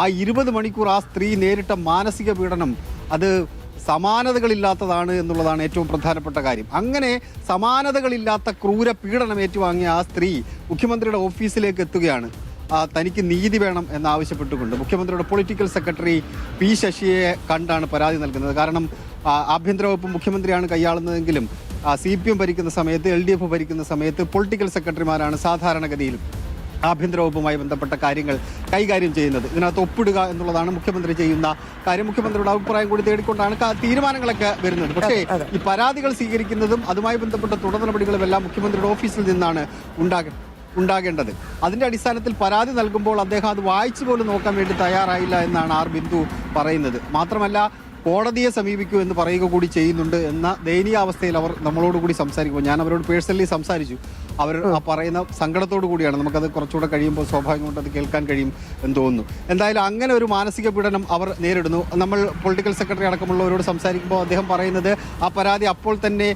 ആ ഇരുപത് മണിക്കൂർ ആ സ്ത്രീ നേരിട്ട മാനസിക പീഡനം അത് സമാനതകളില്ലാത്തതാണ് എന്നുള്ളതാണ് ഏറ്റവും പ്രധാനപ്പെട്ട കാര്യം. അങ്ങനെ സമാനതകളില്ലാത്ത ക്രൂര പീഡനം ഏറ്റുവാങ്ങിയ ആ സ്ത്രീ മുഖ്യമന്ത്രിയുടെ ഓഫീസിലേക്ക് എത്തുകയാണ്. തനിക്ക് നീതി വേണം എന്നാവശ്യപ്പെട്ടുകൊണ്ട് മുഖ്യമന്ത്രിയുടെ പൊളിറ്റിക്കൽ സെക്രട്ടറി പി ശശിയെ കണ്ടാണ് പരാതി നൽകുന്നത്. കാരണം ആഭ്യന്തര വകുപ്പ് മുഖ്യമന്ത്രിയാണ് കൈയാളുന്നതെങ്കിലും സി പി എം ഭരിക്കുന്ന സമയത്ത് എൽ ഡി എഫ് ഭരിക്കുന്ന സമയത്ത് പൊളിറ്റിക്കൽ സെക്രട്ടറിമാരാണ് സാധാരണഗതിയിൽ ആഭ്യന്തര വകുപ്പുമായി ബന്ധപ്പെട്ട കാര്യങ്ങൾ കൈകാര്യം ചെയ്യുന്നത്. ഇതിനകത്ത് ഒപ്പിടുക എന്നുള്ളതാണ് മുഖ്യമന്ത്രി ചെയ്യുന്ന കാര്യം. മുഖ്യമന്ത്രിയുടെ അഭിപ്രായം കൂടി തേടിക്കൊണ്ടാണ് തീരുമാനങ്ങളൊക്കെ വരുന്നത്. പക്ഷേ ഈ പരാതികൾ സ്വീകരിക്കുന്നതും അതുമായി ബന്ധപ്പെട്ട തുടർ നടപടികളും എല്ലാം മുഖ്യമന്ത്രിയുടെ ഓഫീസിൽ നിന്നാണ് ഉണ്ടാകുന്നത് ഉണ്ടാകേണ്ടത്. അതിന്റെ അടിസ്ഥാനത്തിൽ പരാതി നൽകുമ്പോൾ അദ്ദേഹം അത് വായിച്ചു പോലും നോക്കാൻ വേണ്ടി തയ്യാറായില്ല എന്നാണ് ആർ ബിന്ദു പറയുന്നത്. മാത്രമല്ല കോടതിയെ സമീപിക്കൂ എന്ന് പറയുക കൂടി ചെയ്യുന്നുണ്ട് എന്ന ദയനീയാവസ്ഥയിൽ അവർ നമ്മളോട് കൂടി സംസാരിക്കുമ്പോൾ ഞാൻ അവരോട് പേഴ്സണലി സംസാരിച്ചു. അവർ ആ പറയുന്ന സങ്കടത്തോടു കൂടിയാണ്. നമുക്കത് കുറച്ചുകൂടെ കഴിയുമ്പോൾ സ്വാഭാവികം കൊണ്ട് അത് കേൾക്കാൻ കഴിയും എന്ന് തോന്നുന്നു. എന്തായാലും അങ്ങനെ ഒരു മാനസിക പീഡനം അവർ നേരിടുന്നു. നമ്മൾ പൊളിറ്റിക്കൽ സെക്രട്ടറി അടക്കമുള്ളവരോട് സംസാരിക്കുമ്പോൾ അദ്ദേഹം പറയുന്നത് ആ പരാതി അപ്പോൾ തന്നെ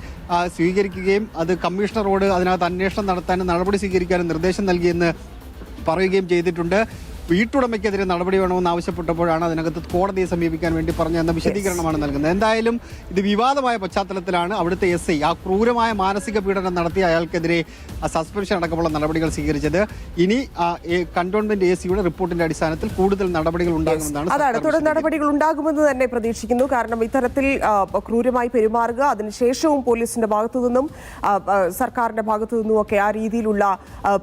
സ്വീകരിക്കുകയും അത് കമ്മീഷണറോട് അതിനകത്ത് അന്വേഷണം നടത്താനും നടപടി സ്വീകരിക്കാനും നിർദ്ദേശം നൽകിയെന്ന് പറയുകയും ചെയ്തിട്ടുണ്ട്. വീട്ടുടമയ്ക്കെതിരെ നടപടി വേണമെന്ന് ആവശ്യപ്പെട്ടപ്പോഴാണ് അതിനകത്ത് കോടതിയെ സമീപിക്കാൻ വേണ്ടി പറഞ്ഞ എന്ന വിശദീകരണമാണ് നൽകുന്നത്. എന്തായാലും ഇത് വിവാദമായ പശ്ചാത്തലത്തിലാണ് അവിടുത്തെ എസ് ഐ ആ ക്രൂരമായ മാനസിക പീഡനം നടത്തിയ അയാൾക്കെതിരെ സസ്പെൻഷൻ അടക്കമുള്ള നടപടികൾ സ്വീകരിച്ചത്. ഇനി കണ്ടോൺമെന്റ് എ സിയുടെ റിപ്പോർട്ടിന്റെ അടിസ്ഥാനത്തിൽ കൂടുതൽ നടപടികൾ ഉണ്ടാകുമെന്നാണ് അതാണ് തുടർ നടപടികൾ ഉണ്ടാകുമെന്ന് തന്നെ പ്രതീക്ഷിക്കുന്നു. കാരണം ഇത്തരത്തിൽ ക്രൂരമായി പെരുമാറുക അതിനുശേഷവും പോലീസിന്റെ ഭാഗത്തു നിന്നും സർക്കാരിന്റെ ഭാഗത്തു നിന്നും ഒക്കെ ആ രീതിയിലുള്ള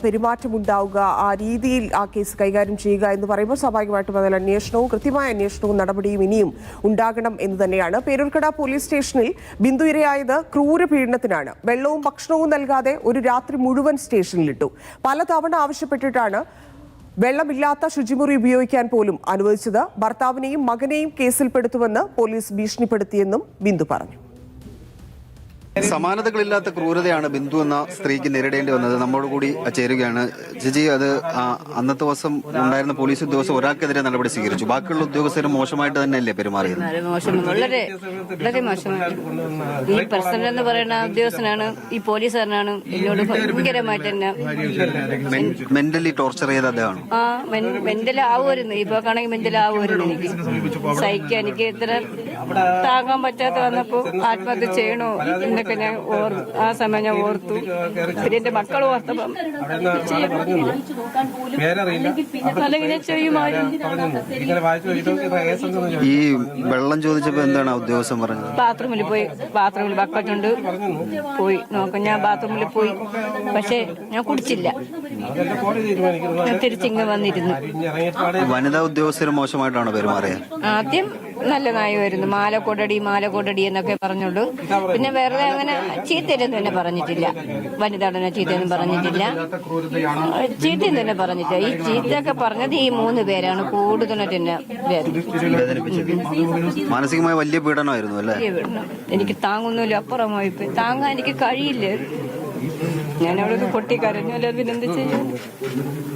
പെരുമാറ്റം ഉണ്ടാവുക ആ രീതിയിൽ ആ കേസ് കൈകാര്യം ചെയ്യുക എന്ന് പറയുമ്പോൾ സ്വാഭാവികമായിട്ടും അതിൽ അന്വേഷണവും കൃത്യമായ അന്വേഷണവും നടപടിയും ഇനിയും ഉണ്ടാകണം എന്ന് തന്നെയാണ്. പേരൂർക്കട പോലീസ് സ്റ്റേഷനിൽ ബിന്ദു ഇരയായത് ക്രൂര പീഡനത്തിനാണ്. വെള്ളവും ഭക്ഷണവും നൽകാതെ ഒരു രാത്രി മുഴുവൻ സ്റ്റേഷനിലിട്ടു. പലതവണ ആവശ്യപ്പെട്ടിട്ടാണ് വെള്ളമില്ലാത്ത ശുചിമുറി ഉപയോഗിക്കാൻ പോലും അനുവദിച്ചത്. ഭർത്താവിനെയും മകനെയും കേസിൽപ്പെടുത്തുമെന്ന് പോലീസ് ഭീഷണിപ്പെടുത്തിയെന്നും ബിന്ദു പറഞ്ഞു. സമാനതകളില്ലാത്ത ക്രൂരതയാണ് ബിന്ദു എന്ന സ്ത്രീക്ക് നേരിടേണ്ടി വന്നത്. നമ്മോട് കൂടി ചേരുകയാണ്. ജിജി അത് അന്നത്തെ ദിവസം ഉണ്ടായിരുന്ന പോലീസ് ഉദ്യോഗസ്ഥർ ഒരാൾക്കെതിരെ നടപടി സ്വീകരിച്ചു. ബാക്കിയുള്ള ഉദ്യോഗസ്ഥരും മോശമായിട്ട് തന്നെയല്ലേ പെരുമാറിയത്? വളരെ വളരെ മോശമായിട്ട് ഈ പ്രസിഡന്റ് എന്ന് പറയുന്ന ഉദ്യോഗസ്ഥനാണ് ഈ പോലീസുകാരനാണ് എന്നോട് ഭയങ്കരമായിട്ട് തന്നെ മെന്റലി ടോർച്ചർ ചെയ്ത അദ്ദേഹമാണ്. ആ മെന്റൽ ആവുമായിരുന്നു ഇപ്പൊ ആണെങ്കിൽ മെന്റലി ആവുമായിരുന്നു എനിക്ക്. സഹിക്കാൻ എനിക്ക് ഇത്ര താങ്ങാൻ പറ്റാത്ത വന്നപ്പോ ആത്മഹത്യ ചെയ്യണോ? എന്നൊക്കെ ഞാൻ ഓർ ആ സമയം ഞാൻ ഓർത്തു. പിന്നെ എന്റെ മക്കൾ ഓർത്തപ്പം. അല്ലെങ്കിൽ ഞാൻ ചെയ്യുമായിരുന്നു. ഈ വെള്ളം ചോദിച്ചപ്പോ എന്താണ് ഉദ്യോഗസ്ഥൻ പറഞ്ഞത്? ബാത്റൂമിൽ പോയി. ബാത്റൂമിൽ ബക്കറ്റുണ്ട്. പോയി. നോക്കാം ഞാൻ ബാത്റൂമിൽ പോയി. പക്ഷെ ഞാൻ കുടിച്ചില്ല. ഞാൻ തിരിച്ചിങ്ങ് വന്നിരുന്നു. വനിതാ ഉദ്യോഗസ്ഥർ മോശമായിട്ടാണ് പെരുമാറിയത്? ആദ്യം നല്ല നായമായിരുന്നു മാല കൊടടി മാല കൊടടി എന്നൊക്കെ പറഞ്ഞുള്ളൂ. പിന്നെ വെറുതെ അങ്ങനെ ചീത്തയിലും തന്നെ പറഞ്ഞിട്ടില്ല. വനിതാടന ചീത്തയൊന്നും പറഞ്ഞിട്ടില്ല. ചീത്തയും തന്നെ പറഞ്ഞിട്ടില്ല. ഈ ചീത്തയൊക്കെ പറഞ്ഞത് ഈ മൂന്ന് പേരാണ് കൂടുതലായിട്ട്. വേദനിപ്പിച്ചത്. മാനസികമായ വലിയ പീഡനമായിരുന്നു വിടണം. എനിക്ക് താങ്ങുന്നില്ല അപ്പുറമായി താങ്ങാൻ എനിക്ക് കഴിയില്ല. ഞാൻ അവിടെ ഒരു പൊട്ടി കരഞ്ഞല്ലോ പിന്നെന്ത് ചെയ്യും?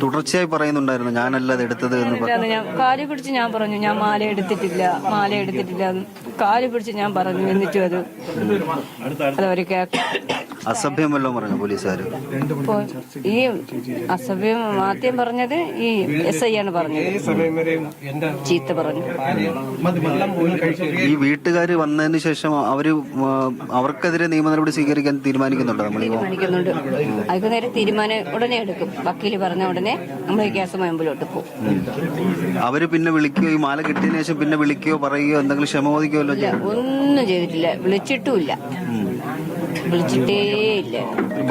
തുടർച്ചയായി പറയുന്നുണ്ടായിരുന്നു. ഞാനല്ല അത് എടുത്തത് എന്ന് പറഞ്ഞു അല്ലാതെ ഞാൻ കാൽ പിടിച്ച് ഞാൻ പറഞ്ഞു ഞാൻ മാല എടുത്തിട്ടില്ല മാല എടുത്തിട്ടില്ല എന്ന്. കാൽ പിടിച്ച് ഞാൻ പറഞ്ഞു. എന്നിട്ടും അത് അതവര് കേൾക്കും അസഭ്യം വല്ലതും പറഞ്ഞു പോലീസുകാർ ഈ അസഭ്യം ആദ്യം പറഞ്ഞത് ഈ എസ് ഐ ആണ് പറഞ്ഞത്. ചീത്ത പറഞ്ഞു ഈ വീട്ടുകാർ വന്നതിന് ശേഷം അവർ അവർക്കെതിരെ നിയമ നടപടി സ്വീകരിക്കാൻ തീരുമാനിക്കുന്നുണ്ടോ നമ്മൾ തീരുമാനിക്കുന്നുണ്ട്. അതിന് നേരെ തീരുമാനം ഉടനെ എടുക്കും. വക്കീൽ പറഞ്ഞ ഉടനെ നമ്മൾ ഈ കേസ് മുമ്പിലോട്ട് പോകും. അവർ പിന്നെ വിളിക്കുകയോ ഈ മാല കിട്ടിയതിനു ശേഷം പിന്നെ വിളിക്കുകയോ പറയുകയോ എന്തെങ്കിലും ക്ഷമ ചോദിക്കുകയോ ഒന്നും ചെയ്തിട്ടില്ല. വിളിച്ചിട്ടുമില്ല വിളിച്ചിട്ടേ ഇല്ല.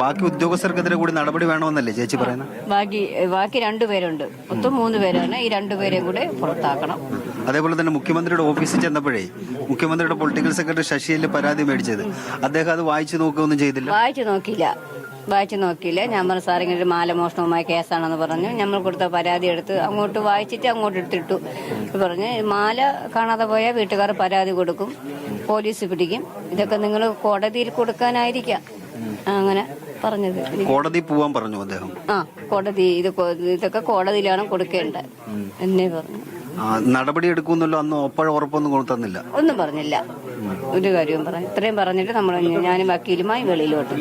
ബാക്കി ഉദ്യോഗസ്ഥർക്കെതിരെ കൂടി നടപടി വേണമെന്നല്ലേ ചേച്ചി പറയുന്നത് ബാക്കി ബാക്കി രണ്ടുപേരുണ്ട് മൊത്തം മൂന്ന് പേരാണ്. ഈ രണ്ടുപേരെയും കൂടെ പുറത്താക്കണം. അതേപോലെ തന്നെ മുഖ്യമന്ത്രിയുടെ ഓഫീസിൽ ചെന്നപ്പോഴേ മുഖ്യമന്ത്രിയുടെ പൊളിറ്റിക്കൽ സെക്രട്ടറി ശശിയല്ലേ പരാതി മേടിച്ചത്? അദ്ദേഹം അത് വായിച്ചു നോക്കുകയൊന്നും ചെയ്തില്ല? വായിച്ചു നോക്കിയില്ല. വായിച്ചു നോക്കിയില്ല. ഞാൻ പറഞ്ഞു സാർ ഇങ്ങനെ ഒരു മാലമോഷണവുമായ കേസാണെന്ന് പറഞ്ഞു. നമ്മൾ കൊടുത്ത പരാതി എടുത്ത് അങ്ങോട്ട് വായിച്ചിട്ട് അങ്ങോട്ട് എടുത്തിട്ടു പറഞ്ഞു. മാല കാണാതെ പോയാൽ വീട്ടുകാർ പരാതി കൊടുക്കും പോലീസ് പിടിക്കും. ഇതൊക്കെ നിങ്ങൾ കോടതിയിൽ കൊടുക്കാനായിരിക്കാം. അങ്ങനെ പറഞ്ഞത്. കോടതി പോവാൻ പറഞ്ഞു അദ്ദേഹം? ആ കോടതി. ഇത് ഇതൊക്കെ കോടതിയിലാണ് കൊടുക്കേണ്ടത്. എന്നെ പറഞ്ഞു. നടപടി എടുക്കുന്നല്ലോ അന്ന് ഒപ്പഴ ഉറപ്പൊന്നും കൊടുത്തന്നില്ല. ഒന്നും പറഞ്ഞില്ല. ഒരു കാര്യവും പറയാം ഇത്രയും പറഞ്ഞിട്ട് നമ്മൾ ഞാനും വക്കീലുമായി വെളിയിലോട്ട്.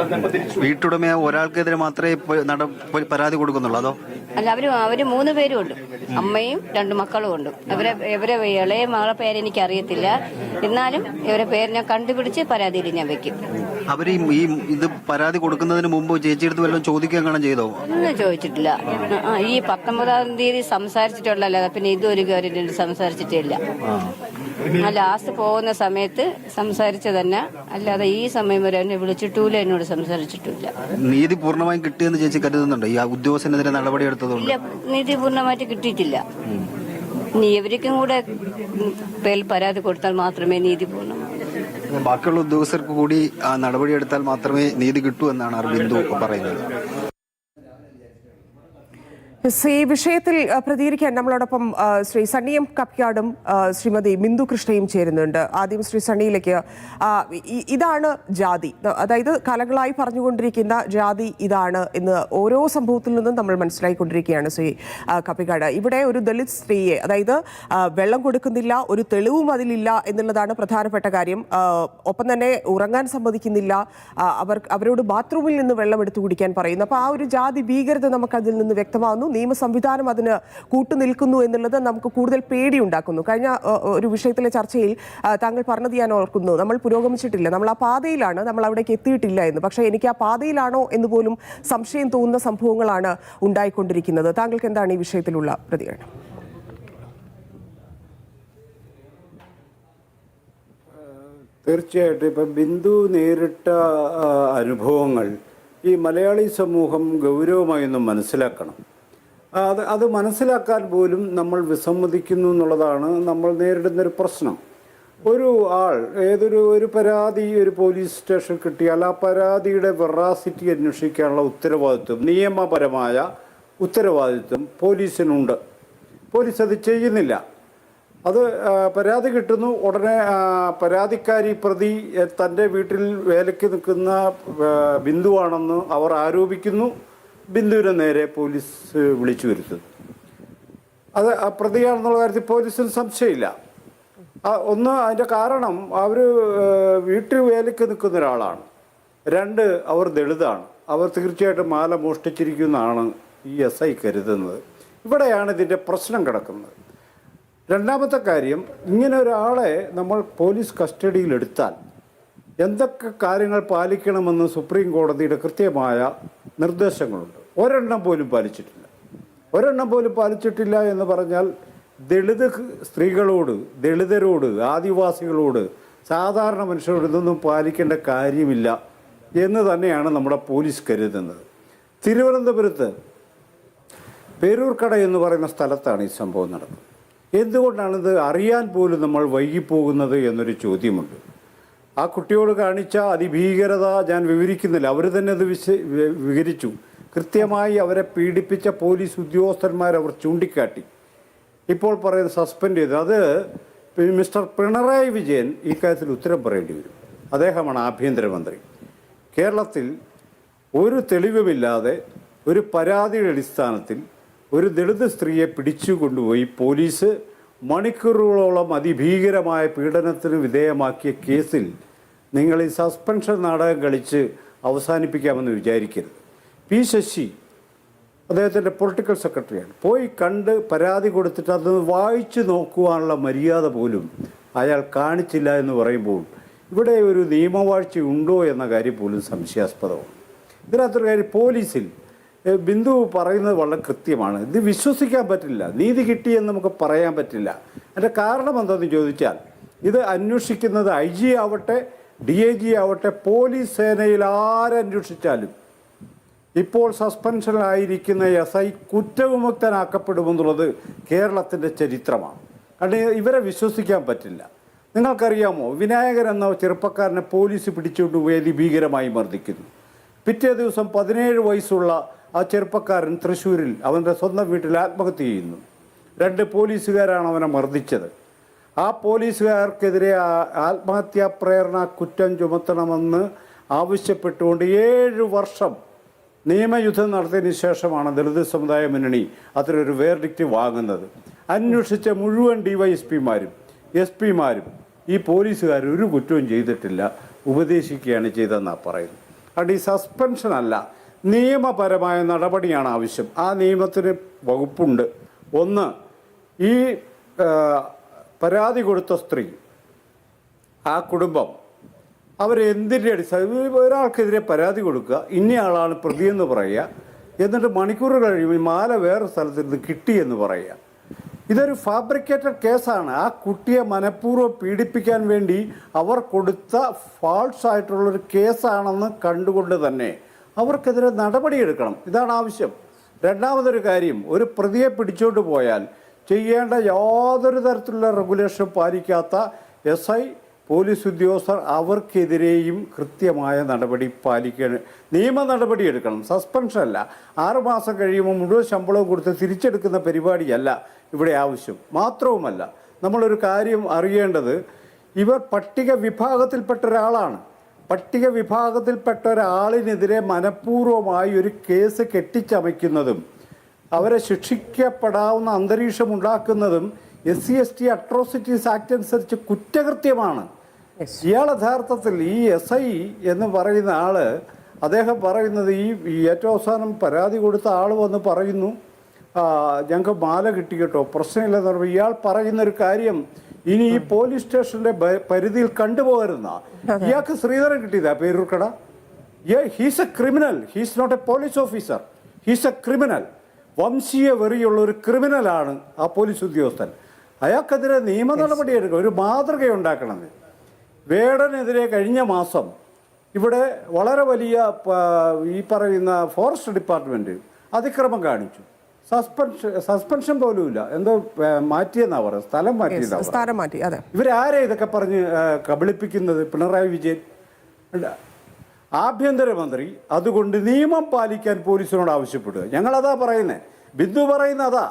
വീട്ടുടമ ഒരാൾക്കെതിരെ മാത്രമേ പരാതി കൊടുക്കുന്നുള്ളൂ അതോ? അല്ല അവർ അവർ മൂന്ന് പേരും ഉണ്ട്. അമ്മയും രണ്ട് മക്കളും ഉണ്ട്. അവരെ ഇവരെ ഇളയ മകളെ പേരെനിക്ക് അറിയത്തില്ല എന്നാലും ഇവരെ പേര് ഞാൻ കണ്ടുപിടിച്ച് പരാതിയിൽ ഞാൻ വെക്കും. അവർ ഈ- ഇത് പരാതി കൊടുക്കുന്നതിന് മുമ്പ് ചേച്ചിയെടുത്ത് വല്ലതും ചോദിക്കാൻ കാണാൻ ചെയ്തോ? ഒന്നും ചോദിച്ചിട്ടില്ല. ഈ പത്തൊമ്പതാം തീയതി സംസാരിച്ചിട്ടുള്ളല്ലോ പിന്നെ ഇതും ഒരു സംസാരിച്ചിട്ടില്ല ആ ലാസ്റ്റ് പോകുന്ന സമയത്ത് സംസാരിച്ചു തന്നെ. അല്ലാതെ ഈ സമയം വരെ എന്നെ വിളിച്ചിട്ടില്ല എന്നോട് സംസാരിച്ചിട്ടില്ല നീതി പൂർണമായും കിട്ടിയെന്ന് ചേച്ചി കരുതുന്നുണ്ടോ? ഈ ഉദ്യോഗസ്ഥനെതിരെ നടപടി എടുത്തതുകൊണ്ട്. ഇല്ല നീതി പൂർണമായിട്ട് കിട്ടിയിട്ടില്ല. നീ ഇവർക്കും കൂടെ പേരിൽ പരാതി കൊടുത്താൽ മാത്രമേ നീതി പൂർണമാകൂ ബാക്കിയുള്ള ഉദ്യോഗസ്ഥർക്ക് കൂടി ആ നടപടി എടുത്താൽ മാത്രമേ നീതി കിട്ടൂ എന്നാണ് അരബിന്ദു പറയുന്നത്. ഈ വിഷയത്തിൽ പ്രതികരിക്കാൻ നമ്മളോടൊപ്പം ശ്രീ സണ്ണിയം കപ്പ്യാടും കപ്യാടും ശ്രീമതി ബിന്ദു കൃഷ്ണയും ചേരുന്നുണ്ട്. ആദ്യം ശ്രീ സണ്ണിയിലേക്ക് ഇതാണ് ജാതി. അതായത് കാലങ്ങളായി പറഞ്ഞുകൊണ്ടിരിക്കുന്ന ജാതി ഇതാണ് എന്ന് ഓരോ സംഭവത്തിൽ നിന്നും നമ്മൾ മനസ്സിലായിക്കൊണ്ടിരിക്കുകയാണ് ശ്രീ കപ്പിക്കാട് ഇവിടെ ഒരു ദളിത് സ്ത്രീയെ അതായത് വെള്ളം കൊടുക്കുന്നില്ല ഒരു തെളിവും അതിലില്ല എന്നുള്ളതാണ് പ്രധാനപ്പെട്ട കാര്യം. ഒപ്പം തന്നെ ഉറങ്ങാൻ സമ്മതിക്കുന്നില്ല അവർ അവരോട് ബാത്റൂമിൽ നിന്ന് വെള്ളം എടുത്തു കുടിക്കാൻ പറയുന്നു. അപ്പോൾ ആ ഒരു ജാതി ഭീകരത നമുക്ക് അതിൽ നിന്ന് വ്യക്തമാകുന്നു നിയമ സംവിധാനം അതിന് കൂട്ടുനിൽക്കുന്നു എന്നുള്ളത് നമുക്ക് കൂടുതൽ പേടി ഉണ്ടാക്കുന്നു കഴിഞ്ഞ ഒരു വിഷയത്തിലെ ചർച്ചയിൽ താങ്കൾ പറഞ്ഞത് ഞാൻ ഓർക്കുന്നു. നമ്മൾ പുരോഗമിച്ചിട്ടില്ല. നമ്മൾ ആ പാതയിലാണ് നമ്മൾ അവിടേക്ക് എത്തിയിട്ടില്ല എന്ന്. പക്ഷേ എനിക്ക് ആ പാതയിലാണോ എന്ന് പോലും സംശയം തോന്നുന്ന സംഭവങ്ങളാണ് ഉണ്ടായിക്കൊണ്ടിരിക്കുന്നത്. താങ്കൾക്ക് എന്താണ് ഈ വിഷയത്തിലുള്ള പ്രതികരണം? തീർച്ചയായിട്ടും. ഇപ്പം ബിന്ദു നേരിട്ട അനുഭവങ്ങൾ ഈ മലയാളി സമൂഹം ഗൗരവമായി ഒന്ന് മനസ്സിലാക്കണം. അത് അത് മനസ്സിലാക്കാൻ പോലും നമ്മൾ വിസമ്മതിക്കുന്നു എന്നുള്ളതാണ് നമ്മൾ നേരിടുന്നൊരു പ്രശ്നം. ഒരു ആൾ ഏതൊരു ഒരു പരാതി ഒരു പോലീസ് സ്റ്റേഷൻ കിട്ടിയാൽ ആ പരാതിയുടെ വെറാസിറ്റി അന്വേഷിക്കാനുള്ള ഉത്തരവാദിത്വം നിയമപരമായ ഉത്തരവാദിത്വം പോലീസിനുണ്ട്. പോലീസ് അത് ചെയ്യുന്നില്ല. അത് പരാതി കിട്ടുന്നു ഉടനെ പരാതിക്കാരി പ്രതി തന്റെ വീട്ടിൽ വേലയ്ക്ക് നിൽക്കുന്ന ബിന്ദുവാണെന്ന് അവർ ആരോപിക്കുന്നു. ബിന്ദുവിനെ നേരെ പോലീസ് വിളിച്ചു വരുത്തുന്നത് അത് ആ പ്രതിയാണെന്നുള്ള കാര്യത്തിൽ പോലീസിന് സംശയമില്ല. ഒന്ന് അതിന്റെ കാരണം അവർ വീട്ടിൽ വേലയ്ക്ക് നിൽക്കുന്ന ഒരാളാണ്. രണ്ട് അവർ ദളിതാണ്. അവർ തീർച്ചയായിട്ടും മാല മോഷ്ടിച്ചിരിക്കുന്നതാണ് ഈ എസ് ഐ കരുതുന്നത്. ഇവിടെയാണ് ഇതിന്റെ പ്രശ്നം കിടക്കുന്നത്. രണ്ടാമത്തെ കാര്യം ഇങ്ങനെ ഒരാളെ നമ്മൾ പോലീസ് കസ്റ്റഡിയിൽ എടുത്താൽ എന്തൊക്കെ കാര്യങ്ങൾ പാലിക്കണമെന്ന് സുപ്രീം കോടതിയുടെ കൃത്യമായ നിർദ്ദേശങ്ങളുണ്ട്. ഒരെണ്ണം പോലും പാലിച്ചിട്ടില്ല. ഒരെണ്ണം പോലും പാലിച്ചിട്ടില്ല എന്ന് പറഞ്ഞാൽ ദളിത് സ്ത്രീകളോട് ദളിതരോട് ആദിവാസികളോട് സാധാരണ മനുഷ്യരോട് ഇതൊന്നും പാലിക്കേണ്ട കാര്യമില്ല എന്ന് തന്നെയാണ് നമ്മുടെ പോലീസ് കരുതുന്നത്. തിരുവനന്തപുരത്ത് പേരൂർക്കട എന്ന് പറയുന്ന സ്ഥലത്താണ് ഈ സംഭവം നടന്നത്. എന്തുകൊണ്ടാണിത് അറിയാൻ പോലും നമ്മൾ വൈകിപ്പോകുന്നത് എന്നൊരു ചോദ്യമുണ്ട്. ആ കുട്ടിയോട് കാണിച്ച അതിഭീകരത ഞാൻ വിവരിക്കുന്നില്ല. അവർ തന്നെ അത് വിശ വിവരിച്ചു. കൃത്യമായി അവരെ പീഡിപ്പിച്ച പോലീസ് ഉദ്യോഗസ്ഥന്മാർ അവർ ചൂണ്ടിക്കാട്ടി. ഇപ്പോൾ പറയുന്നത് സസ്പെൻഡ് ചെയ്ത്. അത് മിസ്റ്റർ പിണറായി വിജയൻ ഈ കാര്യത്തിൽ ഉത്തരം പറയേണ്ടി വരും. അദ്ദേഹമാണ് ആഭ്യന്തരമന്ത്രി. കേരളത്തിൽ ഒരു തെളിവുമില്ലാതെ ഒരു പരാതിയുടെ അടിസ്ഥാനത്തിൽ ഒരു ദളിത് സ്ത്രീയെ പിടിച്ചു കൊണ്ടുപോയി പോലീസ് മണിക്കൂറുകളോളം അതിഭീകരമായ പീഡനത്തിന് വിധേയമാക്കിയ കേസിൽ നിങ്ങൾ ഈ സസ്പെൻഷൻ നാടകം കളിച്ച് അവസാനിപ്പിക്കാമെന്ന് വിചാരിക്കരുത്. പി ശശി അദ്ദേഹത്തിന്റെ പൊളിറ്റിക്കൽ സെക്രട്ടറിയാണ്. പോയി കണ്ട് പരാതി കൊടുത്തിട്ട് അത് വായിച്ചു നോക്കുവാനുള്ള മര്യാദ പോലും അയാൾ കാണിച്ചില്ല എന്ന് പറയുമ്പോൾ ഇവിടെ ഒരു നിയമവാഴ്ച ഉണ്ടോ എന്ന കാര്യം പോലും സംശയാസ്പദമാണ്. ഇതിനകത്തൊരു കാര്യം പോലീസിൽ ബിന്ദു പറയുന്നത് വളരെ കൃത്യമാണ്. ഇത് വിശ്വസിക്കാൻ പറ്റില്ല. നീതി കിട്ടിയെന്ന് നമുക്ക് പറയാൻ പറ്റില്ല. അതിന്റെ കാരണം എന്താണെന്ന് ചോദിച്ചാൽ ഇത് അന്വേഷിക്കുന്നത് ഐ ജി ആവട്ടെ ഡി ഐ ജി ആവട്ടെ പോലീസ് സേനയിൽ ആരന്വേഷിച്ചാലും ഇപ്പോൾ സസ്പെൻഷനിലായിരിക്കുന്ന എസ് ഐ കുറ്റവിമുക്തനാക്കപ്പെടുമെന്നുള്ളത് കേരളത്തിന്റെ ചരിത്രമാണ്. കാരണം ഇവരെ വിശ്വസിക്കാൻ പറ്റില്ല. നിങ്ങൾക്കറിയാമോ വിനായകൻ എന്ന ചെറുപ്പക്കാരനെ പോലീസ് പിടിച്ചുകൊണ്ട് പോയി ഭീകരമായി മർദ്ദിക്കുന്നു. പിറ്റേ ദിവസം പതിനേഴ് വയസ്സുള്ള ആ ചെറുപ്പക്കാരൻ തൃശ്ശൂരിൽ അവന്റെ സ്വന്തം വീട്ടിൽ ആത്മഹത്യ ചെയ്യുന്നു. രണ്ട് പോലീസുകാരാണ് അവനെ മർദ്ദിച്ചത്. ആ പോലീസുകാർക്കെതിരെ ആത്മഹത്യാ പ്രേരണ കുറ്റം ചുമത്തണമെന്ന് ആവശ്യപ്പെട്ടുകൊണ്ട് ഏഴ് വർഷം നിയമയുദ്ധം നടത്തിയതിന് ശേഷമാണ് ദളിത് സമുദായ മുന്നണി അത്തരൊരു വേർഡിക്റ്റ് വാങ്ങുന്നത്. അന്വേഷിച്ച മുഴുവൻ ഡിവൈഎസ്പിമാരും എസ് പിമാരും ഈ പോലീസുകാർ ഒരു കുറ്റവും ചെയ്തിട്ടില്ല. ഉപദേശിക്കുകയാണ് ചെയ്തതെന്നാണ് പറയുന്നത്. അതുകൊണ്ട് ഈ സസ്പെൻഷൻ അല്ല നിയമപരമായ നടപടിയാണ് ആവശ്യം. ആ നിയമത്തിന് വകുപ്പുണ്ട്. ഒന്ന് ഈ പരാതി കൊടുത്ത സ്ത്രീ ആ കുടുംബം അവരെന്തിന്റെ അടിസ്ഥാനം ഒരാൾക്കെതിരെ പരാതി കൊടുക്കുക ഇന്നയാളാണ് പ്രതിയെന്ന് പറയുക എന്നിട്ട് മണിക്കൂറുകൾ കഴിയുമ്പോൾ മാല വേറെ സ്ഥലത്ത് നിന്ന് കിട്ടിയെന്ന് പറയുക. ഇതൊരു ഫാബ്രിക്കേറ്റഡ് കേസാണ്. ആ കുട്ടിയെ മനഃപൂർവം പീഡിപ്പിക്കാൻ വേണ്ടി അവർ കൊടുത്ത ഫാൾസ് ആയിട്ടുള്ളൊരു കേസാണെന്ന് കണ്ടുകൊണ്ട് തന്നെ അവർക്കെതിരെ നടപടിയെടുക്കണം. ഇതാണ് ആവശ്യം. രണ്ടാമതൊരു കാര്യം ഒരു പ്രതിയെ പിടിച്ചോണ്ട് പോയാൽ ചെയ്യേണ്ട യാതൊരു തരത്തിലുള്ള റെഗുലേഷൻ പാലിക്കാത്ത എസ് ഐ പോലീസ് ഉദ്യോഗസ്ഥർ അവർക്കെതിരെയും കൃത്യമായ നടപടി പാലിക്കണം നിയമ നടപടി എടുക്കണം. സസ്പെൻഷൻ അല്ല. ആറുമാസം കഴിയുമ്പോൾ മുഴുവൻ ശമ്പളവും കൊടുത്ത് തിരിച്ചെടുക്കുന്ന പരിപാടിയല്ല ഇവിടെ ആവശ്യം. മാത്രവുമല്ല നമ്മളൊരു കാര്യം അറിയേണ്ടത് ഇവർ പട്ടിക വിഭാഗത്തിൽപ്പെട്ട ഒരാളാണ്. പട്ടിക വിഭാഗത്തിൽപ്പെട്ട ഒരാളിനെതിരെ മനഃപൂർവമായി ഒരു കേസ് കെട്ടിച്ചമയ്ക്കുന്നതും അവരെ ശിക്ഷിക്കപ്പെടാവുന്ന അന്തരീക്ഷം ഉണ്ടാക്കുന്നതും S C S T atrocities act അനുസരിച്ച് കുറ്റകൃത്യമാണ്. ഇയാൾ യഥാർത്ഥത്തിൽ ഈ എസ് ഐ എന്ന് പറയുന്ന ആൾ അദ്ദേഹം പറയുന്നത് ഈ ഏറ്റവും അവസാനം പരാതി കൊടുത്ത ആൾ വന്ന് പറയുന്നു "ആ, ഞങ്ങൾക്ക് മാല കിട്ടി കേട്ടോ പ്രശ്നമില്ലെന്ന് പറയുമ്പോൾ ഇയാൾ പറയുന്നൊരു കാര്യം ഇനി ഈ പോലീസ് സ്റ്റേഷന്റെ പരിധിയിൽ കണ്ടുപോകരുന്ന ഇയാൾക്ക് ശ്രീധരൻ കിട്ടിയതാ? Peroorkada he's a criminal he's not a police officer he's a criminal വംശീയ വെറിയുള്ള ഒരു ക്രിമിനലാണ് ആ പോലീസ് ഉദ്യോഗസ്ഥൻ. അയാൾക്കെതിരെ നിയമ നടപടി എടുക്കുക ഒരു മാതൃക ഉണ്ടാക്കണം. വേടനെതിരെ കഴിഞ്ഞ മാസം ഇവിടെ വളരെ വലിയ ഈ പറയുന്ന ഫോറസ്റ്റ് ഡിപ്പാർട്ട്മെന്റ് അതിക്രമം കാണിച്ചു. സസ്പെൻഷൻ സസ്പെൻഷൻ പോലുമില്ല. എന്തോ മാറ്റിയെന്നാ പറയുന്നത്. സ്ഥലം മാറ്റി സ്ഥലം മാറ്റി അതെ. ഇവരാരെ ഇതൊക്കെ പറഞ്ഞ് കബളിപ്പിക്കുന്നത്? പിണറായി വിജയൻ. ആഭ്യന്തരമന്ത്രി അതുകൊണ്ട് നിയമം പാലിക്കാൻ പോലീസിനോട് ആവശ്യപ്പെടുക. ഞങ്ങളതാ പറയുന്നത് ബിന്ദു പറയുന്നതാ.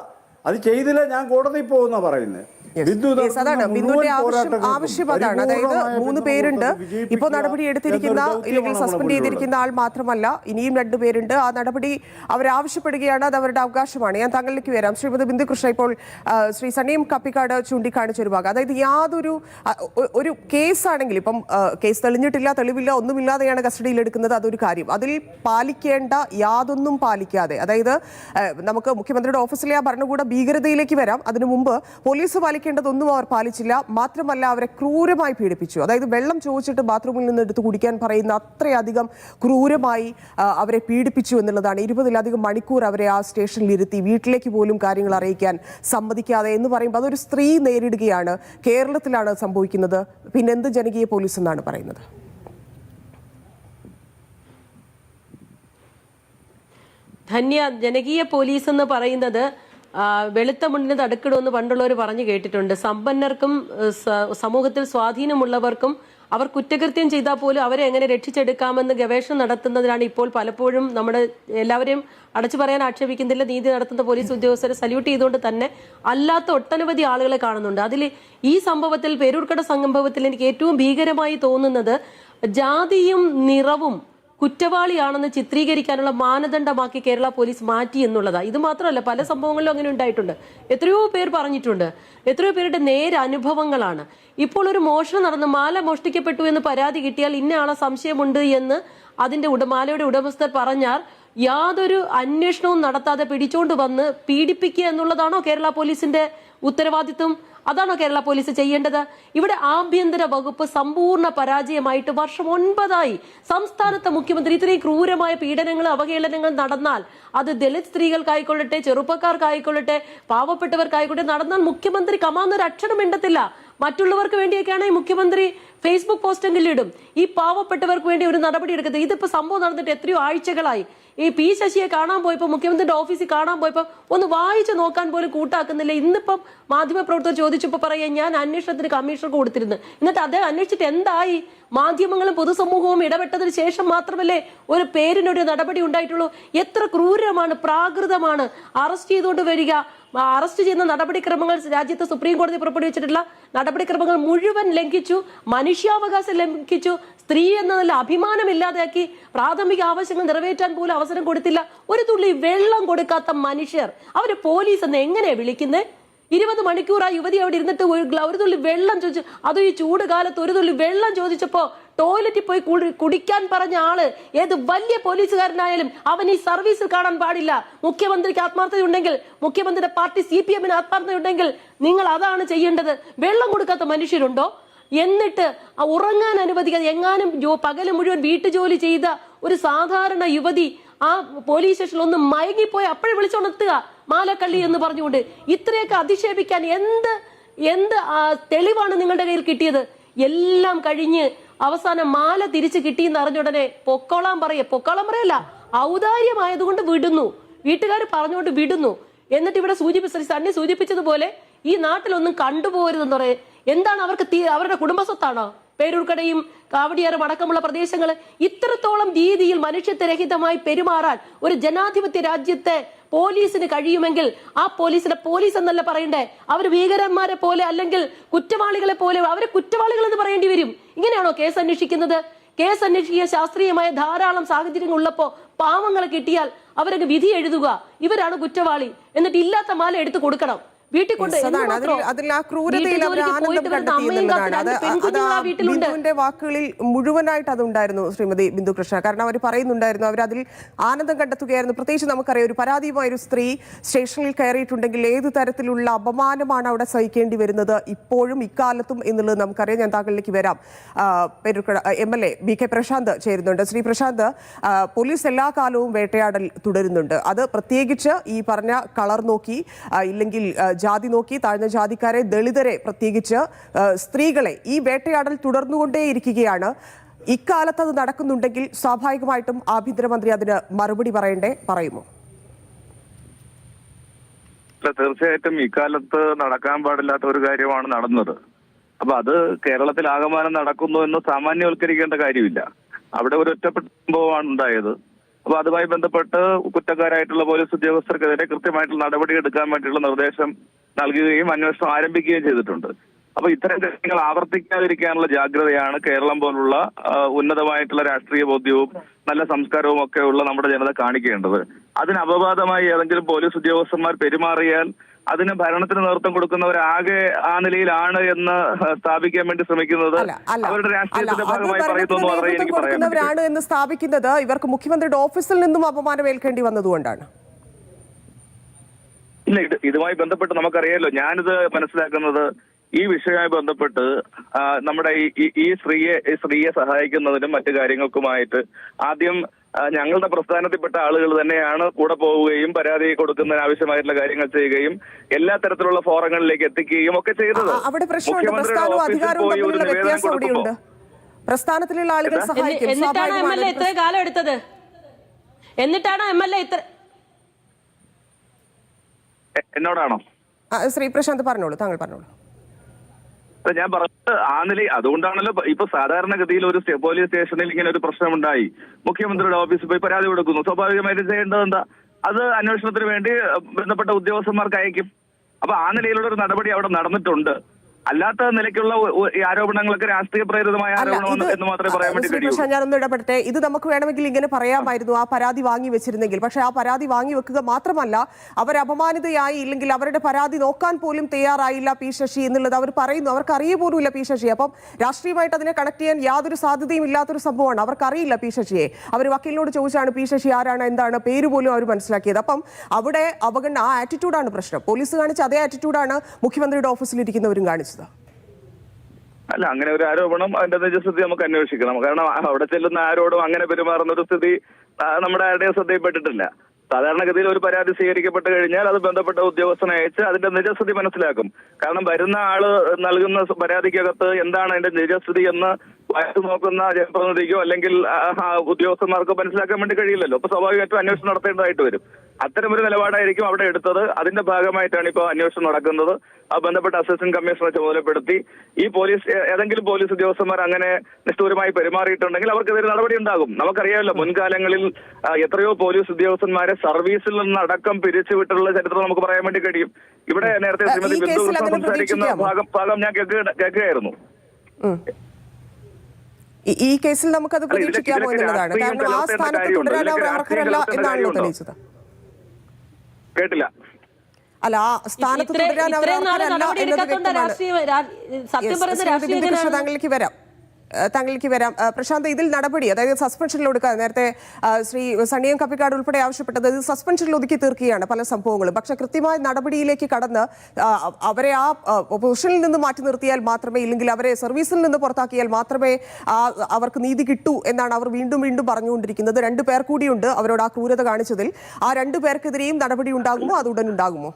അത് ചെയ്തില്ല ഞാൻ കോടതിയിൽ പോകുന്ന പറയുന്നത് നടത്തുന്ന അതാണ്. ബിന്ദുവിന്റെ ആവശ്യം ആവശ്യം അതാണ്. അതായത് മൂന്ന് പേരുണ്ട്. ഇപ്പോൾ നടപടി എടുത്തിരിക്കുന്ന ഇല്ലെങ്കിൽ സസ്പെൻഡ് ചെയ്തിരിക്കുന്ന ആൾ മാത്രമല്ല ഇനിയും രണ്ടുപേരുണ്ട് ആ നടപടി അവരാവശ്യപ്പെടുകയാണ് അത് അവരുടെ അവകാശമാണ്. ഞാൻ താങ്കളിലേക്ക് വരാം. ശ്രീമതി ബിന്ദു കൃഷ്ണ ഇപ്പോൾ ശ്രീ സണിയും കപ്പിക്കാട് ചൂണ്ടിക്കാണിച്ച ഒരു ഭാഗം. അതായത് യാതൊരു ഒരു കേസാണെങ്കിൽ ഇപ്പം കേസ് തെളിഞ്ഞിട്ടില്ല തെളിവില്ല ഒന്നുമില്ലാതെയാണ് കസ്റ്റഡിയിൽ എടുക്കുന്നത്. അതൊരു കാര്യം. അതിൽ പാലിക്കേണ്ട യാതൊന്നും പാലിക്കാതെ അതായത് നമുക്ക് മുഖ്യമന്ത്രിയുടെ ഓഫീസിലെ ആ ഭരണകൂട ഭീകരതയിലേക്ക് വരാം. അതിനു മുമ്പ് പോലീസ് പാലിക്കേണ്ടതൊന്നും അവർ പാലിച്ചില്ല. മാത്രമല്ല അവരെ ക്രൂരമായി പീഡിപ്പിച്ചു. അതായത് വെള്ളം ചോദിച്ചിട്ട് ബാത്റൂമിൽ നിന്ന് എടുത്ത് കുടിക്കാൻ പറയുന്ന അത്രയധികം ക്രൂരമായി അവരെ പീഡിപ്പിച്ചു എന്നുള്ളതാണ്. ഇരുപതിലധികം മണിക്കൂർ അവരെ ആ സ്റ്റേഷനിൽ ഇരുത്തി വീട്ടിലേക്ക് പോലും കാര്യങ്ങൾ അറിയിക്കാൻ സമ്മതിക്കാതെ എന്ന് പറയുമ്പോൾ അതൊരു സ്ത്രീ നേരിടുകയാണ്. കേരളത്തിലാണ് സംഭവിക്കുന്നത്. പിന്നെ എന്ത് ജനകീയ പോലീസ് എന്നാണ് പറയുന്നത്? ധന്യ ജനകീയ പോലീസ് എന്ന് പറയുന്നത് വെളുത്ത മുണ്ടിന് തടുക്കിടുമെന്ന് പണ്ടുള്ളവർ പറഞ്ഞു കേട്ടിട്ടുണ്ട്. സമ്പന്നർക്കും സമൂഹത്തിൽ സ്വാധീനമുള്ളവർക്കും അവർ കുറ്റകൃത്യം ചെയ്താൽ പോലും അവരെ എങ്ങനെ രക്ഷിച്ചെടുക്കാമെന്ന് ഗവേഷണം നടത്തുന്നതിനാണ് ഇപ്പോൾ പലപ്പോഴും നമ്മുടെ എല്ലാവരെയും അടച്ചു പറയാൻ ആക്ഷേപിക്കുന്നില്ല. നീതി നടത്തുന്ന പോലീസ് ഉദ്യോഗസ്ഥരെ സല്യൂട്ട് ചെയ്തുകൊണ്ട് തന്നെ അല്ലാത്ത ഒട്ടനവധി ആളുകളെ കാണുന്നുണ്ട്. അതിൽ ഈ സംഭവത്തിൽ പേരൂർക്കട സംഭവത്തിൽ എനിക്ക് ഏറ്റവും ഭീകരമായി തോന്നുന്നത് ജാതിയും നിറവും കുറ്റവാളിയാണെന്ന് ചിത്രീകരിക്കാനുള്ള മാനദണ്ഡമാക്കി കേരള പോലീസ് മാറ്റി എന്നുള്ളതാണ് ഇത് മാത്രമല്ല പല സംഭവങ്ങളിലും അങ്ങനെ ഉണ്ടായിട്ടുണ്ട്. എത്രയോ പേർ പറഞ്ഞിട്ടുണ്ട്. എത്രയോ പേരുടെ നേരെ അനുഭവങ്ങളാണ് ഇപ്പോൾ ഒരു മോഷണം നടന്ന് മാല മോഷ്ടിക്കപ്പെട്ടു എന്ന് പരാതി കിട്ടിയാൽ ഇന്ന ആളെ സംശയമുണ്ട് എന്ന് അതിന്റെ ഉട മാലയുടെ ഉടമസ്ഥർ പറഞ്ഞാൽ യാതൊരു അന്വേഷണവും നടത്താതെ പിടിച്ചോണ്ട് വന്ന് പീഡിപ്പിക്കുക എന്നുള്ളതാണോ കേരള പോലീസിന്റെ ഉത്തരവാദിത്വം? അതാണോ കേരള പോലീസ് ചെയ്യേണ്ടത്? ഇവിടെ ആഭ്യന്തര വകുപ്പ് സമ്പൂർണ പരാജയമായിട്ട് വർഷം ഒൻപതായി സംസ്ഥാനത്തെ മുഖ്യമന്ത്രി ഇത്രയും ക്രൂരമായ പീഡനങ്ങൾ അവഹേളനങ്ങൾ നടന്നാൽ അത് ദളിത് സ്ത്രീകൾക്കായിക്കൊള്ളട്ടെ ചെറുപ്പക്കാർക്കായിക്കൊള്ളട്ടെ പാവപ്പെട്ടവർക്കായിക്കൊള്ളട്ടെ നടന്നാൽ മുഖ്യമന്ത്രി കമാന്നൊരു അക്ഷരം മിണ്ടത്തില്ല. മറ്റുള്ളവർക്ക് വേണ്ടിയൊക്കെയാണ് ഈ മുഖ്യമന്ത്രി ഫേസ്ബുക്ക് പോസ്റ്റെങ്കിലും ഈ പാവപ്പെട്ടവർക്ക് വേണ്ടി ഒരു നടപടി എടുക്കുന്നത് ഇതിപ്പോ സംഭവം നടന്നിട്ട് എത്രയോ ആഴ്ചകളായി. ഈ പി ശശിയെ കാണാൻ പോയപ്പോൾ മുഖ്യമന്ത്രിയുടെ ഓഫീസിൽ കാണാൻ പോയപ്പോൾ ഒന്ന് വായിച്ചു നോക്കാൻ പോലും കൂട്ടാക്കുന്നില്ല. ഇന്നിപ്പം മാധ്യമപ്രവർത്തകർ ചോദിച്ചപ്പോൾ പറയാൻ ഞാൻ അന്വേഷണത്തിന് കമ്മീഷണർ കൊടുത്തിരുന്നു. എന്നിട്ട് അദ്ദേഹം അന്വേഷിച്ചിട്ട് എന്തായി? മാധ്യമങ്ങളും പൊതുസമൂഹവും ഇടപെട്ടതിന് ശേഷം മാത്രമല്ലേ ഒരു പേരിനൊരു നടപടി ഉണ്ടായിട്ടുള്ളൂ? എത്ര ക്രൂരമാണ് പ്രാകൃതമാണ് അറസ്റ്റ് ചെയ്തുകൊണ്ട് വരിക. അറസ്റ്റ് ചെയ്യുന്ന നടപടിക്രമങ്ങൾ രാജ്യത്ത് സുപ്രീം കോടതി പുറപ്പെടുവിച്ചിട്ടുള്ള നടപടിക്രമങ്ങൾ മുഴുവൻ ലംഘിച്ചു മനുഷ്യാവകാശം ലംഘിച്ചു സ്ത്രീ എന്ന നല്ല അഭിമാനമില്ലാതെയാക്കി പ്രാഥമിക ആവശ്യങ്ങൾ നിറവേറ്റാൻ പോലും അവസരം കൊടുത്തില്ല. ഒരു തുള്ളി വെള്ളം കൊടുക്കാത്ത മനുഷ്യർ. അവർ പോലീസ് എന്ന് എങ്ങനെയാ വിളിക്കുന്നത് ഇരുപത് മണിക്കൂർ ആ യുവതി അവിടെ ഇരുന്നിട്ട് ഒരു തുള്ളി വെള്ളം ചോദിച്ചു അതും ഈ ചൂട് കാലത്ത് ഒരു തുള്ളി വെള്ളം ചോദിച്ചപ്പോ ടോയ്ലറ്റിൽ പോയി കുടി- കുടിക്കാൻ പറഞ്ഞ ആൾ ഏത് വലിയ പോലീസുകാരനായാലും അവൻ ഈ സർവീസിൽ കാണാൻ പാടില്ല. മുഖ്യമന്ത്രിക്ക് ആത്മാർത്ഥതയുണ്ടെങ്കിൽ മുഖ്യമന്ത്രിയുടെ പാർട്ടി സി പി എമ്മിന് ആത്മാർത്ഥതയുണ്ടെങ്കിൽ നിങ്ങൾ അതാണ് ചെയ്യേണ്ടത്. വെള്ളം കൊടുക്കാത്ത മനുഷ്യരുണ്ടോ? എന്നിട്ട് ഉറങ്ങാൻ അനുവദിക്കാതെ എങ്ങാനും പകൽ മുഴുവൻ വീട്ടുജോലി ചെയ്ത ഒരു സാധാരണ യുവതി ആ പോലീസ് സ്റ്റേഷനിൽ ഒന്ന് മയങ്ങിപ്പോയി അപ്പോഴേ വിളിച്ചോണെത്തുക മാലക്കള്ളി എന്ന് പറഞ്ഞുകൊണ്ട്. ഇത്രയൊക്കെ അധിക്ഷേപിക്കാൻ എന്ത് എന്ത് തെളിവാണ് നിങ്ങളുടെ കയ്യിൽ കിട്ടിയത്? എല്ലാം കഴിഞ്ഞ് അവസാനം മാല തിരിച്ചു കിട്ടിയെന്ന് അറിഞ്ഞ ഉടനെ പൊക്കോളാൻ പറയ. പൊക്കോളാൻ പറയല്ല ഔദാര്യമായതുകൊണ്ട് വിടുന്നു. വീട്ടുകാർ പറഞ്ഞുകൊണ്ട് വിടുന്നു. എന്നിട്ട് ഇവിടെ സൂചിപ്പിച്ച സണ്ണി സൂചിപ്പിച്ചതുപോലെ ഈ നാട്ടിലൊന്നും കണ്ടുപോകരുതെന്ന് പറയേ. എന്താണ് അവർക്ക് അവരുടെ കുടുംബസ്വത്താണോ? പേരൂർക്കടയും കാവടിയാറും അടക്കമുള്ള പ്രദേശങ്ങൾ ഇത്രത്തോളം രീതിയിൽ മനുഷ്യത്വരഹിതമായി പെരുമാറാൻ ഒരു ജനാധിപത്യ രാജ്യത്തെ പോലീസിന് കഴിയുമെങ്കിൽ ആ പോലീസിനെ പോലീസ് എന്നല്ല പറയണ്ടേ? അവർ ഭീകരന്മാരെ പോലെ അല്ലെങ്കിൽ കുറ്റവാളികളെ പോലെ അവരെ കുറ്റവാളികൾ എന്ന് പറയേണ്ടി വരും. ഇങ്ങനെയാണോ കേസ് അന്വേഷിക്കുന്നത്? കേസ് അന്വേഷിക്കുക ശാസ്ത്രീയമായ ധാരാളം സാഹചര്യങ്ങൾ ഉള്ളപ്പോ പാവങ്ങളെ കിട്ടിയാൽ അവരൊക്കെ വിധി എഴുതുക. ഇവരാണ് കുറ്റവാളി. എന്നിട്ട് ഇല്ലാത്ത മാല എടുത്തു കൊടുക്കണം. വീട്ടിൽ കൊണ്ട് അതിൽ ആ ക്രൂരതയിൽ അവർ ആനന്ദം കണ്ടെത്തി എന്നുള്ളതാണ് വാക്കുകളിൽ മുഴുവനായിട്ട് അതുണ്ടായിരുന്നു ശ്രീമതി ബിന്ദു കൃഷ്ണ. കാരണം അവർ പറയുന്നുണ്ടായിരുന്നു അവർ അതിൽ ആനന്ദം കണ്ടെത്തുകയായിരുന്നു. പ്രത്യേകിച്ച് നമുക്കറിയാം ഒരു പരാതിയുമായ ഒരു സ്ത്രീ സ്റ്റേഷനിൽ കയറിയിട്ടുണ്ടെങ്കിൽ ഏത് തരത്തിലുള്ള അപമാനമാണ് അവിടെ സഹിക്കേണ്ടി വരുന്നത് ഇപ്പോഴും ഇക്കാലത്തും എന്നുള്ളത് നമുക്കറിയാം. ഞാൻ താങ്കളിലേക്ക് വരാം. Peroorkada M L A B K Prashanth ചേരുന്നുണ്ട്. ശ്രീ പ്രശാന്ത് പോലീസ് എല്ലാ കാലവും വേട്ടയാടൽ തുടരുന്നുണ്ട്. അത് പ്രത്യേകിച്ച് ഈ പറഞ്ഞ കളർ നോക്കി ഇല്ലെങ്കിൽ ജാതി നോക്കി താഴ്ന്ന ജാതിക്കാരെ ദളിതരെ പ്രത്യേകിച്ച് സ്ത്രീകളെ ഈ വേട്ടയാടൽ തുടർന്നുകൊണ്ടേയിരിക്കുകയാണ്. ഇക്കാലത്ത് അത് നടക്കുന്നുണ്ടെങ്കിൽ സ്വാഭാവികമായിട്ടും ആഭ്യന്തരമന്ത്രി അതിന് മറുപടി പറയണ്ടേ? പറയുമോ? തീർച്ചയായിട്ടും ഇക്കാലത്ത് നടക്കാൻ പാടില്ലാത്ത ഒരു കാര്യമാണ് നടന്നത്. അപ്പൊ അത് കേരളത്തിൽ ആകമാനം നടക്കുന്നു എന്ന് സാമാന്യവൽക്കരിക്കേണ്ട കാര്യമില്ല. അവിടെ ഒരു ഒറ്റപ്പെട്ട സംഭവമാണ് ഉണ്ടായത്. അപ്പൊ അതുമായി ബന്ധപ്പെട്ട് കുറ്റക്കാരായിട്ടുള്ള പോലീസ് ഉദ്യോഗസ്ഥർക്കെതിരെ കൃത്യമായിട്ടുള്ള നടപടി എടുക്കാൻ വേണ്ടിയുള്ള നിർദ്ദേശം നൽകുകയും അന്വേഷണം ആരംഭിക്കുകയും ചെയ്തിട്ടുണ്ട്. അപ്പൊ ഇത്തരം കാര്യങ്ങൾ ആവർത്തിക്കാതിരിക്കാനുള്ള ജാഗ്രതയാണ് കേരളം പോലുള്ള ഉന്നതമായിട്ടുള്ള രാഷ്ട്രീയ ബോധ്യവും നല്ല സംസ്കാരവും ഒക്കെ ഉള്ള നമ്മുടെ ജനത കാണിക്കേണ്ടത്. അതിന് അപവാദമായി ഏതെങ്കിലും പോലീസ് ഉദ്യോഗസ്ഥന്മാർ പെരുമാറിയാൽ അതിന് ഭരണത്തിന് നേതൃത്വം കൊടുക്കുന്നവരാകെ ആ നിലയിലാണ് എന്ന് സ്ഥാപിക്കാൻ വേണ്ടി ശ്രമിക്കുന്നത്. അവരുടെ രാഷ്ട്രീയത്തിന്റെ ഭാഗമായി പറയുന്നു എനിക്ക് പറയാൻ എന്ന് സ്ഥാപിക്കുന്നത് ഇവർക്ക് മുഖ്യമന്ത്രിയുടെ ഓഫീസിൽ നിന്നും അപമാനം ഏൽക്കേണ്ടി വന്നതുകൊണ്ടാണ്. ഇല്ല ഇത് ഇതുമായി ബന്ധപ്പെട്ട് നമുക്കറിയാലോ ഞാനിത് മനസ്സിലാക്കുന്നത് ഈ വിഷയവുമായി ബന്ധപ്പെട്ട് നമ്മുടെ ഈ- സ്ത്രീയെ സ്ത്രീയെ സഹായിക്കുന്നതിനും മറ്റു കാര്യങ്ങൾക്കുമായിട്ട് ആദ്യം ഞങ്ങളുടെ പ്രസ്ഥാനത്തിൽപ്പെട്ട ആളുകൾ തന്നെയാണ് കൂടെ പോവുകയും പരാതി കൊടുക്കുന്നതിന് ആവശ്യമായിട്ടുള്ള കാര്യങ്ങൾ ചെയ്യുകയും എല്ലാ തരത്തിലുള്ള ഫോറങ്ങളിലേക്ക് എത്തിക്കുകയും ഒക്കെ ചെയ്തത്. അവിടെ പ്രശ്നമുണ്ട്. പ്രസ്ഥാനവും അധികാരവും തമ്മിലുള്ള നിവേദനം വ്യത്യാസം പ്രസ്ഥാനത്തിലുള്ള ആളുകൾ എന്താ? സഹായിക്കും. എന്നി- എന്നിട്ടാണ് എം എൽ എ ഇത്ര കാലം എടുത്തത്? എന്നിട്ടാണ് എം എൽ എ ഇത്ര എന്നോടാണോ? ശ്രീ പ്രശാന്ത് പറഞ്ഞോളൂ. താങ്കൾ പറഞ്ഞോളൂ. ഞാൻ പറഞ്ഞത് ആ നില അതുകൊണ്ടാണല്ലോ ഇപ്പൊ- സാധാരണഗതിയിൽ ഒരു പോലീസ് സ്റ്റേഷനിൽ ഇങ്ങനെ ഒരു പ്രശ്നം ഉണ്ടായി മുഖ്യമന്ത്രിയുടെ ഓഫീസിൽ പോയി പരാതി കൊടുക്കുന്നു. സ്വാഭാവികമായിട്ടും ചെയ്യേണ്ടത് എന്താ? അത് അന്വേഷണത്തിന് വേണ്ടി ബന്ധപ്പെട്ട ഉദ്യോഗസ്ഥന്മാർക്ക് അയക്കും. അപ്പൊ ആ നിലയിലുള്ള ഒരു നടപടി അവിടെ നടന്നിട്ടുണ്ട്. അല്ലാത്ത നിലയ്ക്കുള്ള ആരോപണങ്ങളൊക്കെ രാഷ്ട്രീയ പ്രേരിതമായ ആരോപണം എന്ന് മാത്രമേ പറയാൻ വേണ്ടി കഴിയൂ. ഞാനൊന്ന് ഇടപെടട്ടെ. ഇത് നമുക്ക് വേണമെങ്കിൽ ഇങ്ങനെ പറയാമായിരുന്നു ആ പരാതി വാങ്ങി വെച്ചിരുന്നെങ്കിൽ. പക്ഷെ ആ പരാതി വാങ്ങി വെക്കുക മാത്രമല്ല അവർ അപമാനിതയായി ഇല്ലെങ്കിൽ അവരുടെ പരാതി നോക്കാൻ പോലും തയ്യാറായില്ല പി ശശി എന്നുള്ളത് അവർ പറയുന്നു. അവർക്ക് അറിയ പോലുമില്ല പി ശശി. അപ്പം രാഷ്ട്രീയമായിട്ട് അതിനെ കണക്ട് ചെയ്യാൻ യാതൊരു സാധ്യതയും ഇല്ലാത്തൊരു സംഭവമാണ്. അവർക്കറിയില്ല പി ശശിയെ. അവർ വക്കീലിനോട് ചോദിച്ചാണ് പി ശശി ആരാണ് എന്താണ് പേര് പോലും അവർ മനസ്സിലാക്കിയത്. അപ്പം അവിടെ അവഗണന ആ ആറ്റിറ്റ്യൂഡാണ് പ്രശ്നം. പോലീസ് കാണിച്ച അതേ ആറ്റിറ്റ്യൂഡാണ് മുഖ്യമന്ത്രിയുടെ ഓഫീസിലിരിക്കുന്നവരും കാണിച്ചത്. അല്ല അങ്ങനെ ഒരു ആരോപണം അതിന്റെ നിജസ്ഥിതി നമുക്ക് അന്വേഷിക്കണം. കാരണം അവിടെ ചെല്ലുന്ന ആരോടും അങ്ങനെ പെരുമാറുന്ന ഒരു സ്ഥിതി നമ്മുടെ ആരുടെയും ശ്രദ്ധയിൽപ്പെട്ടിട്ടില്ല. സാധാരണഗതിയിൽ ഒരു പരാതി സ്വീകരിക്കപ്പെട്ട് കഴിഞ്ഞാൽ അത് ബന്ധപ്പെട്ട ഉദ്യോഗസ്ഥനെ അയച്ച് അതിന്റെ നിജസ്ഥിതി മനസ്സിലാക്കും. കാരണം വരുന്ന ആൾ നൽകുന്ന പരാതിക്കകത്ത് എന്താണ് അതിന്റെ നിജസ്ഥിതി എന്ന് വായിച്ചു നോക്കുന്ന ജനപ്രതിനിധിക്കോ അല്ലെങ്കിൽ ഉദ്യോഗസ്ഥന്മാർക്കോ മനസ്സിലാക്കാൻ വേണ്ടി കഴിയില്ലല്ലോ. അപ്പൊ സ്വാഭാവികമായിട്ടും അന്വേഷണം നടത്തേണ്ടതായിട്ട് വരും. അത്തരമൊരു നിലപാടായിരിക്കും അവിടെ എടുത്തത്. അതിന്റെ ഭാഗമായിട്ടാണ് ഇപ്പോൾ അന്വേഷണം നടക്കുന്നത്. ആ ബന്ധപ്പെട്ട അസിസ്റ്റന്റ് കമ്മീഷണറെ ചുമതലപ്പെടുത്തി ഈ പോലീസ് ഏതെങ്കിലും പോലീസ് ഉദ്യോഗസ്ഥന്മാർ അങ്ങനെ നിഷ്ഠൂരമായി പെരുമാറിയിട്ടുണ്ടെങ്കിൽ അവർക്കെതിരെ നടപടി ഉണ്ടാകും. നമുക്കറിയാമല്ലോ മുൻകാലങ്ങളിൽ എത്രയോ പോലീസ് ഉദ്യോഗസ്ഥന്മാരെ സർവീസിൽ നിന്ന് അടക്കം പിരിച്ചുവിട്ടുള്ള ചരിത്രം നമുക്ക് പറയാൻ വേണ്ടി കഴിയും. ഇവിടെ നേരത്തെ ശ്രീമതി ബിന്ദു സംസാരിക്കുന്ന ഭാഗം ഭാഗം ഞാൻ കേൾക്കുക- കേൾക്കുകയായിരുന്നു. ഈ- കേസിൽ നമുക്കത് പ്രതീക്ഷിക്കാമോ എന്നുള്ളതാണ് കാരണം ആ സ്ഥാനത്ത്? തുടരാൻ അവർ അർഹരല്ല എന്നാണല്ലോ തെളിയിച്ചത് കേട്ടില്ല. അല്ല ആ സ്ഥാനത്ത് തുടരാൻ അവർ അർഹരല്ല എന്നത് വ്യക്തമാണ്. താങ്കളിലേക്ക് വരാം. താങ്കളിലേക്ക് വരാം. പ്രശാന്ത് ഇതിൽ നടപടി അതായത് സസ്പെൻഷനിൽ ഒടുക്കുക നേരത്തെ ശ്രീ സണ്ണിയം കപ്പിക്കാട് ഉൾപ്പെടെ ആവശ്യപ്പെട്ടത് ഇത് സസ്പെൻഷനിൽ ഒതുക്കി തീർക്കുകയാണ് പല സംഭവങ്ങളും. പക്ഷെ കൃത്യമായ നടപടിയിലേക്ക് കടന്ന് അവരെ ആ പൊസിഷനിൽ നിന്ന് മാറ്റി നിർത്തിയാൽ മാത്രമേ ഇല്ലെങ്കിൽ അവരെ സർവീസിൽ നിന്ന് പുറത്താക്കിയാൽ മാത്രമേ അവർക്ക് നീതി കിട്ടൂ എന്നാണ് അവർ വീണ്ടും വീണ്ടും പറഞ്ഞുകൊണ്ടിരിക്കുന്നത്. രണ്ടു പേർ കൂടിയുണ്ട് അവരോട് ആ ക്രൂരത കാണിച്ചതിൽ. ആ രണ്ടു പേർക്കെതിരെയും നടപടി ഉണ്ടാകുമോ? അത് ഉണ്ടാകുമോ?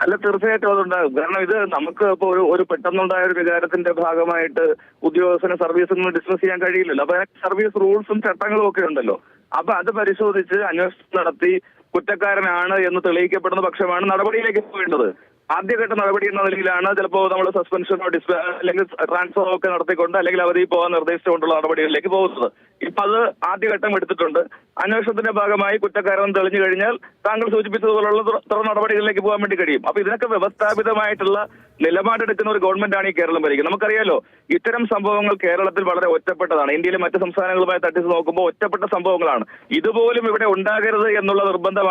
അല്ല തീർച്ചയായിട്ടും അതുണ്ടാകും. കാരണം ഇത് നമുക്ക് ഇപ്പൊ ഒരു ഒരു പെട്ടെന്നുണ്ടായ ഒരു വികാരത്തിന്റെ ഭാഗമായിട്ട് ഉദ്യോഗസ്ഥനെ സർവീസിൽ നിന്ന് ഡിസ്മിസ് ചെയ്യാൻ കഴിയില്ലല്ലോ. അപ്പൊ സർവീസ് റൂൾസും ചട്ടങ്ങളും ഒക്കെ ഉണ്ടല്ലോ. അപ്പൊ അത് പരിശോധിച്ച് അന്വേഷണം നടത്തി കുറ്റക്കാരനാണ് എന്ന് തെളിയിക്കപ്പെടുന്ന പക്ഷമാണ് നടപടിയിലേക്ക് പോകേണ്ടത്. ആദ്യഘട്ട നടപടി എന്ന നിലയിലാണ് ചിലപ്പോൾ നമ്മൾ സസ്പെൻഷനോ ഡിസ് അല്ലെങ്കിൽ ട്രാൻസ്ഫറോ ഒക്കെ നടത്തിക്കൊണ്ട് അല്ലെങ്കിൽ അവധി പോകാൻ നിർദ്ദേശിച്ചുകൊണ്ടുള്ള നടപടികളിലേക്ക് പോകുന്നത്. ഇപ്പൊ അത് ആദ്യഘട്ടം എടുത്തിട്ടുണ്ട്. അന്വേഷണത്തിന്റെ ഭാഗമായി കുറ്റക്കാരൻ തെളിഞ്ഞു കഴിഞ്ഞാൽ താങ്കൾ സൂചിപ്പിച്ചതുപോലുള്ള തുടർ നടപടികളിലേക്ക് പോകാൻ വേണ്ടി കഴിയും. അപ്പൊ ഇതിനൊക്കെ വ്യവസ്ഥാപിതമായിട്ടുള്ള നിലപാടെടുക്കുന്ന ഒരു ഗവൺമെന്റാണ് ഈ കേരളം ഭരിക്കുന്നത്. നമുക്കറിയാലോ ഇത്തരം സംഭവങ്ങൾ കേരളത്തിൽ വളരെ ഒറ്റപ്പെട്ടതാണ്. ഇന്ത്യയിലെ മറ്റ് സംസ്ഥാനങ്ങളുമായി തട്ടിച്ച് നോക്കുമ്പോൾ ഒറ്റപ്പെട്ട സംഭവങ്ങളാണ്. ഇതുപോലും ഇവിടെ ഉണ്ടാകരുത് എന്നുള്ള നിർബന്ധമാണ്